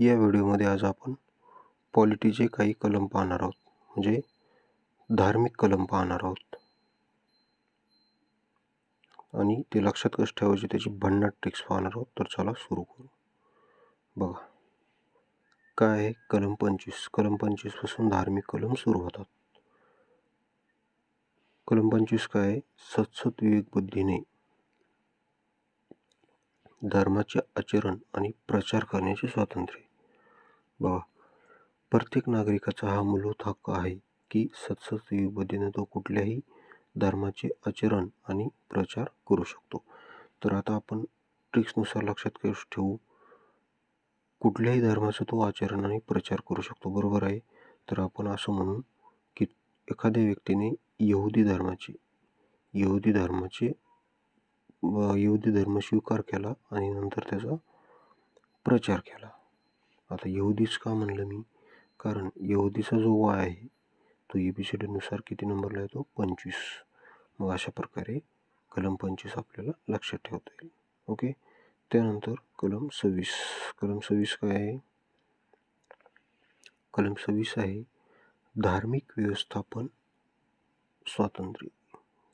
या व्हिडिओमध्ये आज आपण पॉलिटीचे काही कलम पाहणार आहोत. म्हणजे धार्मिक कलम पाहणार आहोत. आणि ते लक्षात कसं ठेवायचे त्याची भन्नाट ट्रिक्स पाहणार आहोत. तर चला सुरू करू. बघा. काय आहे? कलम पंचवीस. कलम पंचवीसपासून धार्मिक कलम सुरू होतात. कलम पंचवीस काय आहे? विवेक बुद्धीने धर्माचे आचरण आणि प्रचार करण्याचे स्वातंत्र्य. बघा प्रत्येक नागरिकाचा हा मूलभूत हक्क आहे की सतसत तो कुठल्याही धर्माचे आचरण आणि प्रचार करू शकतो. तर आता आपण ट्रिक्सनुसार लक्षात ठेवू कुठल्याही धर्माचं तो आचरण आणि प्रचार करू शकतो. बरोबर आहे? तर आपण असं म्हणू की एखाद्या व्यक्तीने यहुदी धर्माचे यहुदी धर्माचे यहुदी धर्म स्वीकार केला आणि नंतर त्याचा प्रचार केला. आता यहुदीच का म्हणलं मी? कारण यहुदीचा जो वाय आहे तो ए बी सी डीनुसार किती नंबरला येतो पंचवीस. मग अशा प्रकारे कलम पंचवीस आपल्याला लक्षात ठेवता येईल. ओके? त्यानंतर कलम सव्वीस. कलम सव्वीस काय आहे? कलम सव्वीस आहे धार्मिक व्यवस्थापन स्वातंत्र्य.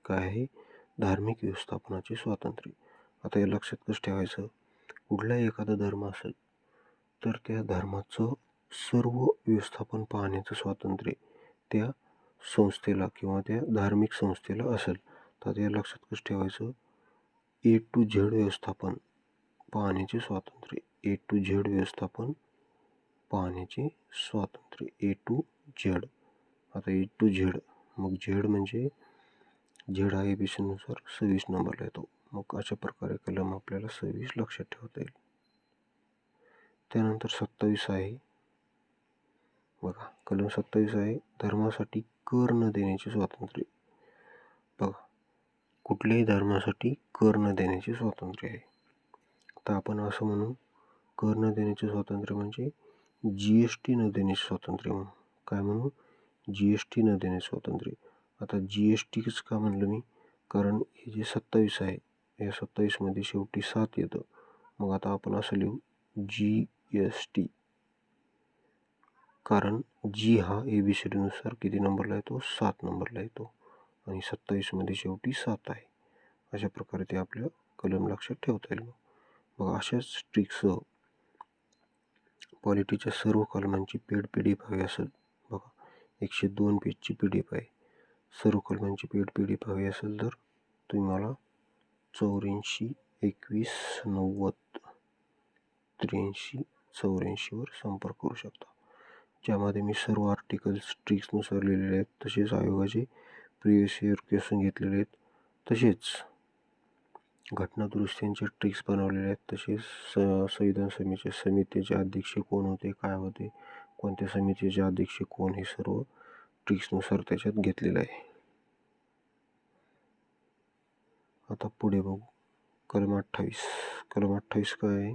काय आहे? धार्मिक व्यवस्थापनाचे स्वातंत्र्य. आता हे लक्षात कसं ठेवायचं? कुठलाही एखादा धर्म असेल तर त्या धर्माचं सर्व व्यवस्थापन पाहण्याचं स्वातंत्र्य त्या संस्थेला किंवा त्या धार्मिक संस्थेला असेल. तर त्या लक्षात कसं ठेवायचं? ए टू झेड व्यवस्थापन पाहण्याचे स्वातंत्र्य. ए टू झेड व्यवस्थापन पाहण्याचे स्वातंत्र्य. ए टू झेड आता ए टू झेड मग झेड म्हणजे झेड हा ए बी सीनुसार सव्वीस नंबरला येतो मग अशा प्रकारे कलम आपल्याला सव्वीस लक्षात ठेवता येईल. त्यानंतर सत्तावीस आहे. बघा कलम सत्तावीस आहे. धर्मासाठी कर न देण्याचे स्वातंत्र्य. बघा कुठल्याही धर्मासाठी कर न देण्याचे स्वातंत्र्य आहे. तर आपण असं म्हणू कर न देण्याचे स्वातंत्र्य म्हणजे जी एस टी न देण्याचे स्वातंत्र्य म्हणून काय म्हणू? जी एस टी न देण्याचे स्वातंत्र्य. आता जी एस टीच का म्हणलं मी? कारण हे जे सत्तावीस आहे या सत्तावीसमध्ये शेवटी सात येतं. मग आता आपण असं लिहू जी एस टी कारण जी हा ए बी सी डीनुसार किती नंबरला येतो? सात नंबरला येतो. आणि सत्तावीसमध्ये शेवटी सात आहे. अशा प्रकारे ते आपल्या कलम लक्षात ठेवता येईल. बघा अशाच ट्रिक्ससह पॉलिटीच्या सर्व कलमांची पेड पी डी एफ हवी असेल. बघा एकशे दोन पेजची पी डी एफ आहे. सर्व कलमांची पेड पी डी एफ हवी असेल तर तुम्ही मला चौऱ्याऐंशी एकवीस नव्वद त्र्याऐंशी चौऱ्याऐंशीवर संपर्क करू शकता. ज्यामध्ये मी सर्व आर्टिकल्स ट्रिक्सनुसार लिहिलेले आहेत. तसेच आयोगाचे प्रिवियस इयर क्वेश्चन घेतलेले आहेत. तसेच घटना ट्रिक्स बनवलेले आहेत. तसेच स संविधान समितीचे समितीचे अध्यक्ष कोण होते काय होते कोणत्या समितीचे अध्यक्ष कोण हे सर्व ट्रिक्सनुसार त्याच्यात घेतलेलं आहे. आता पुढे बघू. कलम अठ्ठावीस. कलम अठ्ठावीस काय आहे?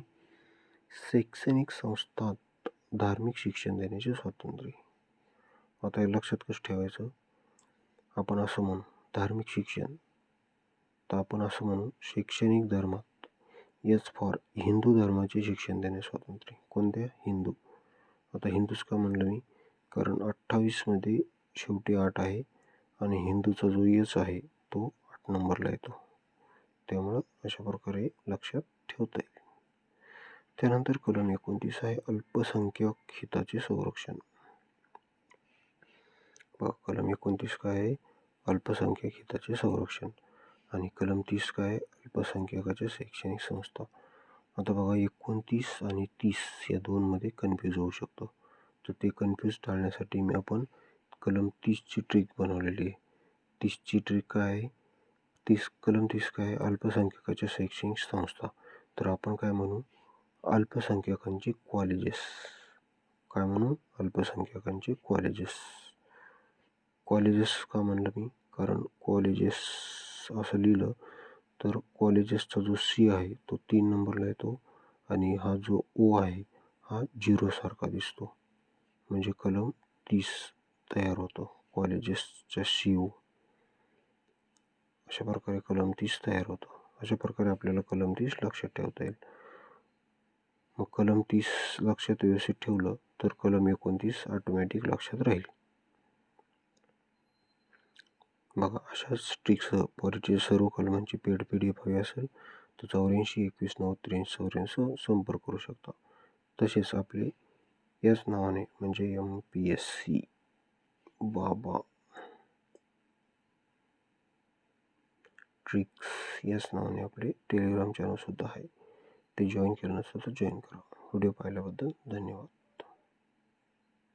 शैक्षणिक संस्थात धार्मिक शिक्षण देण्याचे स्वातंत्र्य. आता हे लक्षात कसं ठेवायचं? आपण असं म्हणू धार्मिक शिक्षण. तर आपण असं म्हणू शैक्षणिक धर्मात यच फॉर हिंदू धर्माचे शिक्षण देणे स्वातंत्र्य. कोणत्या हिंदू. आता हिंदूच का म्हणलं मी? कारण अठ्ठावीसमध्ये शेवटी आठ आहे आणि हिंदूचा जो यच आहे तो आठ नंबरला येतो. त्यामुळं अशा प्रकारे लक्षात ठेवता येईल. त्यानंतर कलम एकोणतीस आहे अल्पसंख्याक हिताचे संरक्षण. बघा कलम एकोणतीस काय आहे? अल्पसंख्याक हिताचे संरक्षण. आणि कलम तीस काय? अल्पसंख्याकाच्या शैक्षणिक संस्था. आता बघा एकोणतीस आणि तीस या दोनमध्ये कन्फ्यूज होऊ शकतो. तर ते कन्फ्यूज टाळण्यासाठी मी आपण कलम तीसची ट्रिक बनवलेली आहे. तीसची ट्रिक काय आहे? तीस कलम तीस काय अल्पसंख्याकाच्या शैक्षणिक संस्था. तर आपण काय म्हणू? अल्पसंख्याकांचे कॉलेजेस काय म्हणू? अल्पसंख्याकांचे कॉलेजेस कॉलेजेस का म्हणलं मी? कारण कॉलेजेस असं लिहिलं तर कॉलेजेसचा जो सी आहे तो तीन नंबरला येतो आणि हा जो ओ आहे हा झिरोसारखा दिसतो. म्हणजे कलम तीस तयार होतो कॉलेजेसच्या सी ओ अशा प्रकारे कलम तीस तयार होतो. अशा प्रकारे आपल्याला कलम तीस लक्षात ठेवता येईल. मग कलम तीस लक्षात व्यवस्थित ठेवलं तर कलम एकोणतीस ऑटोमॅटिक लक्षात राहील. बघा अशाच ट्रिक्ससह परिचय सर्व कलमांची पेड पी डी एफ हवी असेल तर चौऱ्याऐंशी एकवीस नऊ त्र्याऐंशी चौऱ्याऐंशी संपर्क करू शकता. तसेच आपले याच नावाने म्हणजे एम पी एस सी बाबा. ट्रिक्स याच नावाने आपले टेलिग्राम चॅनलसुद्धा आहे. ते जॉईन केलं नसेल तर जॉईन करा. व्हिडिओ पाहिल्याबद्दल धन्यवाद.